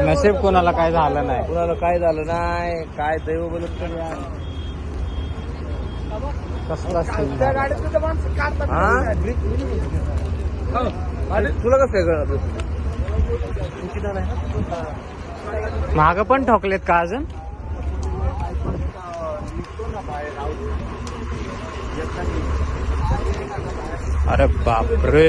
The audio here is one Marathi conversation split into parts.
नशीब कोणाला काय झालं नाही. कुणाला काय झालं नाही काय दैव बोलत कसला तुला कसं काय माग पण ठोकलेत का अजून? अरे बापरे.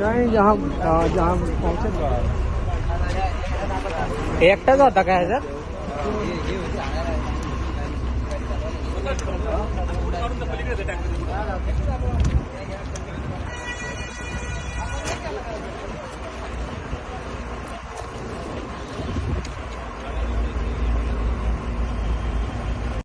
नाही जहाँ जहाँ पोहोचत एकटाच होता काय सर पलीकडे